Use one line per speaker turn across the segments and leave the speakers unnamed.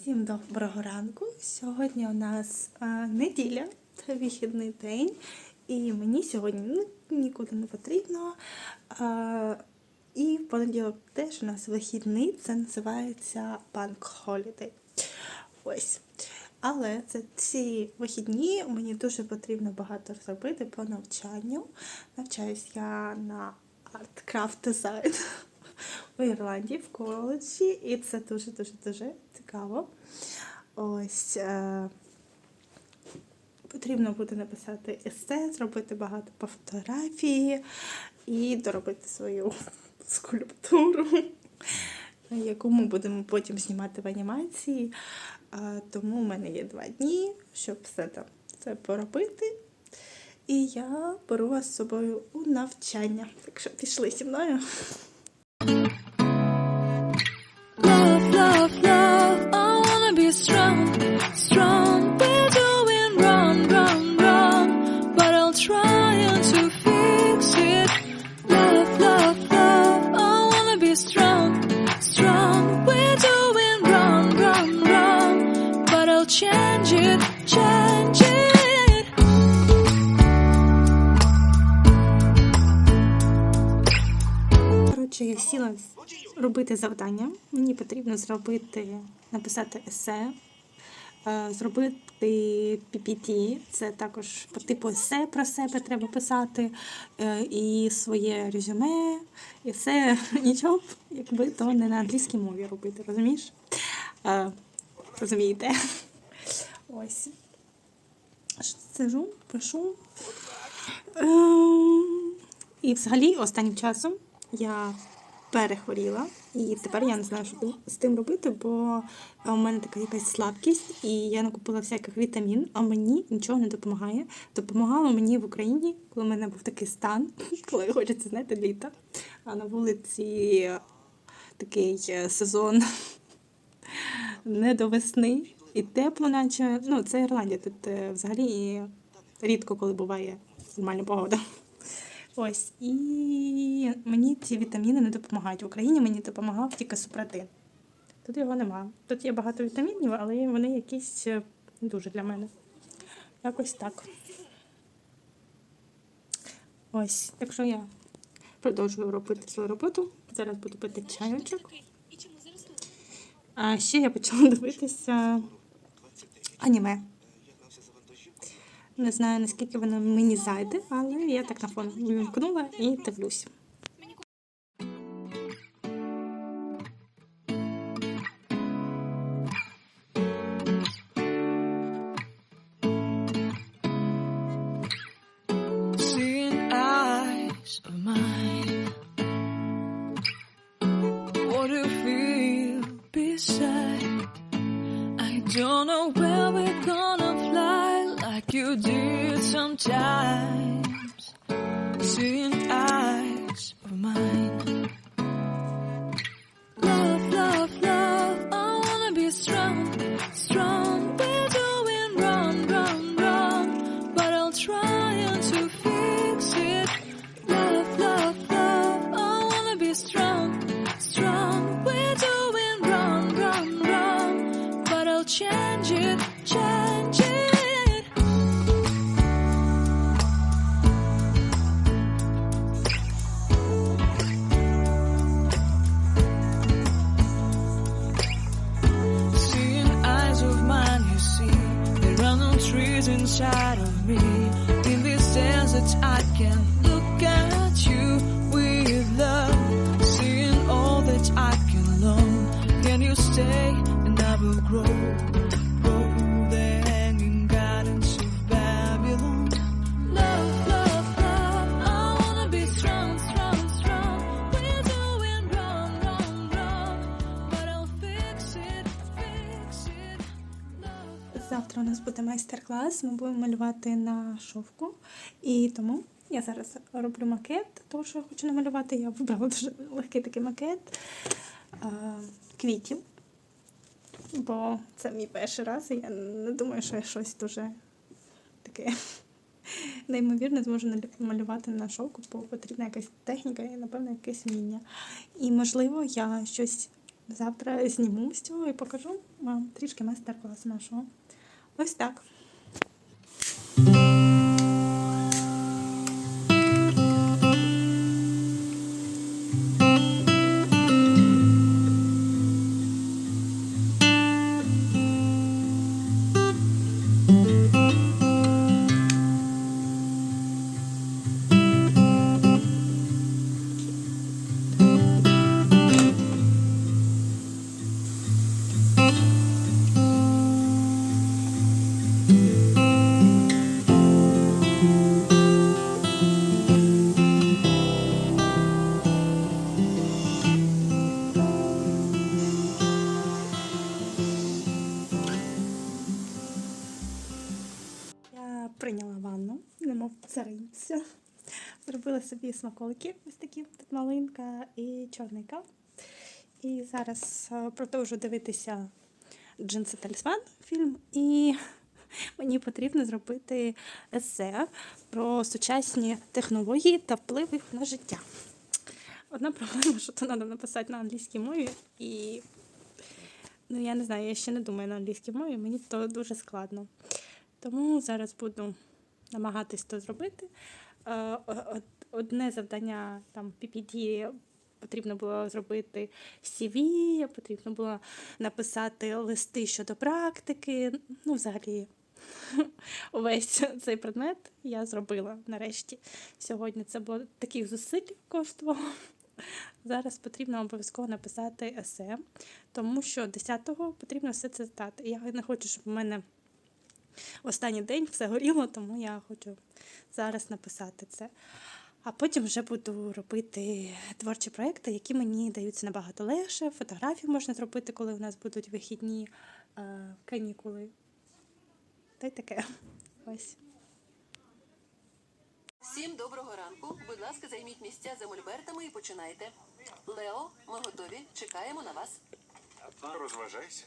Всім доброго ранку. Сьогодні у нас а, неділя, це вихідний день, і мені сьогодні ну, нікуди не потрібно. А, і в понеділок теж у нас вихідний, це називається Bank Holiday. Ось. Але це ці вихідні мені дуже потрібно багато зробити по навчанню. Навчаюсь я на арт-крафт дизайн у Ірландії в коледжі, і це дуже-дуже дуже цікаво. Ось е, потрібно буде написати есе, зробити багато по фотографії і доробити свою скульптуру, яку ми будемо потім знімати в анімації. Е, тому в мене є два дні, щоб все там це поробити. І я беру вас з собою у навчання. Так що пішли зі мною. Робити завдання. Мені потрібно зробити, написати есе, е, зробити PPT. Це також по типу есе про себе треба писати, е, і своє резюме, і все нічого, якби то не на англійській мові робити, розумієш? Е, Розумієте? Ось. Сижу, пишу. Ем, І взагалі останнім часом я перехворіла, і тепер я не знаю, що з тим робити, бо у мене така якась слабкість, і я накупила всяких вітамін, а мені нічого не допомагає. Допомагало мені в Україні, коли в мене був такий стан, коли хочеться, знаєте, літа, а на вулиці такий е, сезон не до весни і тепло, наче. Ну, це Ірландія. Тут е, взагалі рідко коли буває нормальна погода. Ось, і мені ці вітаміни не допомагають. В Україні мені допомагав тільки супротин. Тут його нема. Тут є багато вітамінів, але вони якісь е, не дуже для мене. Якось так. Ось, так що я продовжую робити свою роботу. Зараз буду пити чайочок. А ще я почала дивитися аніме. Не знаю, наскільки воно мені зайде, але я так на фон вимкнула і дивлюсь.
You did sometimes. Seeing eyes of mine. Love, love, love, I wanna be strong, strong. We're doing wrong, wrong, wrong, but I'll try to fix it. Love, love, love, I wanna be strong, strong. We're doing wrong, wrong, wrong, but I'll change it, change
Завтра у нас буде майстер-клас. Ми будемо малювати на шовку. І тому я зараз роблю макет того, що я хочу намалювати. Я вибрала дуже легкий такий макет а, квітів. Бо це мій перший раз, і я не думаю, що я щось дуже таке неймовірне зможу налю- малювати на шовку, бо потрібна якась техніка і, напевно, якесь вміння. І, можливо, я щось завтра зніму з цього і покажу вам трішки майстер-класу нашого. Ось так. Зробила собі смаколики, ось такі тут малинка і чорний кав. І зараз е, продовжу дивитися Джинси Талісман фільм. І мені потрібно зробити есе про сучасні технології та вплив їх на життя. Одна проблема, що то треба написати на англійській мові, і ну я не знаю, я ще не думаю на англійській мові, мені то дуже складно. Тому зараз буду намагатись то зробити. Е, Одне завдання там PPD потрібно було зробити CV, потрібно було написати листи щодо практики. Ну, взагалі, увесь цей предмет я зробила нарешті. Сьогодні це було таких зусиль коштувало. Зараз потрібно обов'язково написати есе, тому що 10-го потрібно все це здати. Я не хочу, щоб в мене останній день все горіло, тому я хочу зараз написати це. А потім вже буду робити творчі проекти, які мені даються набагато легше. Фотографії можна зробити, коли у нас будуть вихідні е, канікули. Та й таке. Ось.
Всім доброго ранку. Будь ласка, займіть місця за мольбертами і починайте. Лео, ми готові. Чекаємо на вас.
Розважайся.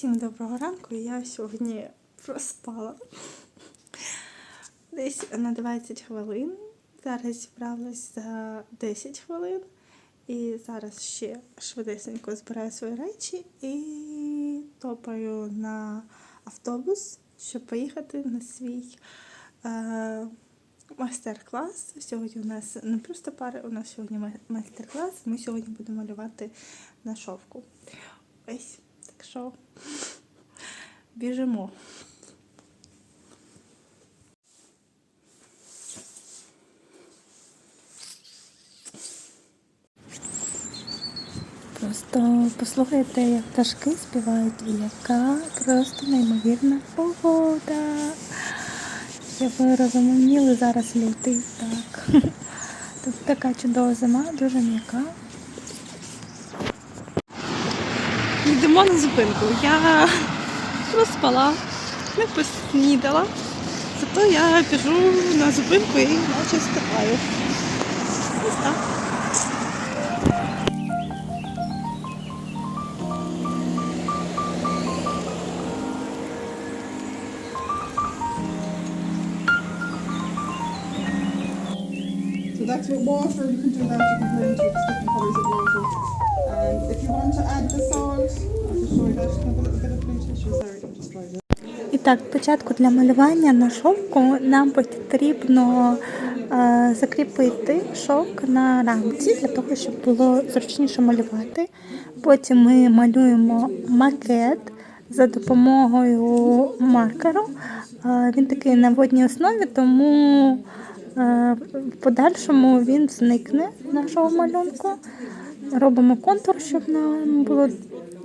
Всім доброго ранку. Я сьогодні проспала десь на 20 хвилин. Зараз зібралась за 10 хвилин. І зараз ще швидесенько збираю свої речі і топаю на автобус, щоб поїхати на свій е, майстер-клас. Сьогодні у нас не просто пари, у нас сьогодні майстер-клас. Ми сьогодні будемо малювати на шовку. Ось, так що біжимо. Просто послухайте, як пташки співають, і яка просто неймовірна погода. Як ви розуміли, зараз лютий, так. Тут така чудова зима, дуже м'яка. Йдемо на зупинку. Я проспала, не поснідала. Зато я біжу на зупинку і наче так.
So that's with water, you can do that, you can blend with different colours of water.
І так, спочатку для малювання на шовку нам потрібно е, закріпити шовк на рамці для того, щоб було зручніше малювати. Потім ми малюємо макет за допомогою маркеру. Е, він такий на водній основі, тому е, в подальшому він зникне нашого малюнку. Робимо контур, щоб нам було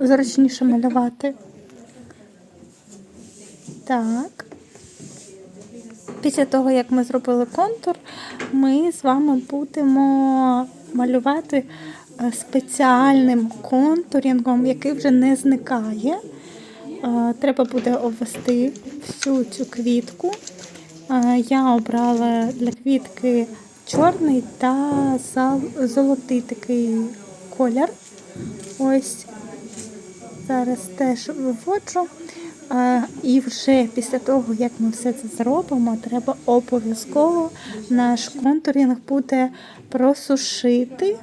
зручніше малювати. Так. Після того, як ми зробили контур, ми з вами будемо малювати е, спеціальним контурінгом, який вже не зникає. е, треба буде обвести всю цю квітку. Е, Я обрала для квітки чорний та золотий такий колір. Ось зараз теж виводжу. І вже після того, як ми все це зробимо, треба обов'язково наш контурінг буде просушити.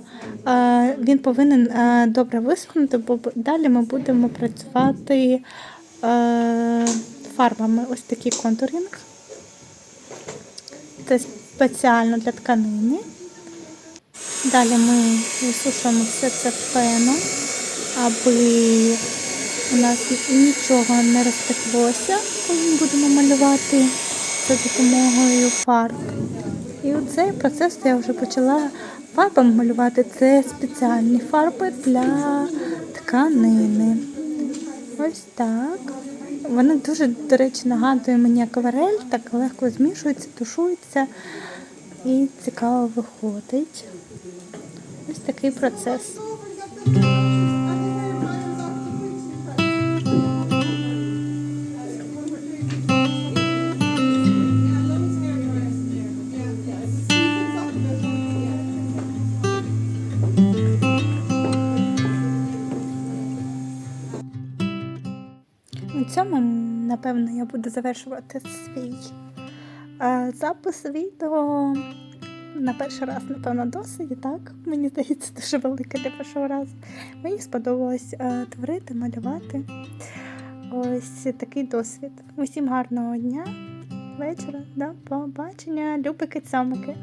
Він повинен добре висохнути, бо далі ми будемо працювати фарбами. Ось такий контурінг. Це спеціально для тканини. Далі ми висушуємо все це феном, аби у нас нічого не розтеклося, коли ми будемо малювати за допомогою фарб. І цей процес я вже почала фарбами малювати. Це спеціальні фарби для тканини. Ось так. Вони дуже, до речі, нагадує мені акварель, так легко змішуються, тушуються і цікаво виходить. Такий процес. На цьому, напевно, я буду завершувати свій е, запис відео. На перший раз, напевно, досить, так? Мені здається, дуже велике для першого разу. Мені сподобалось е, творити, малювати. Ось такий досвід. Усім гарного дня, вечора, до побачення, любики цьомики.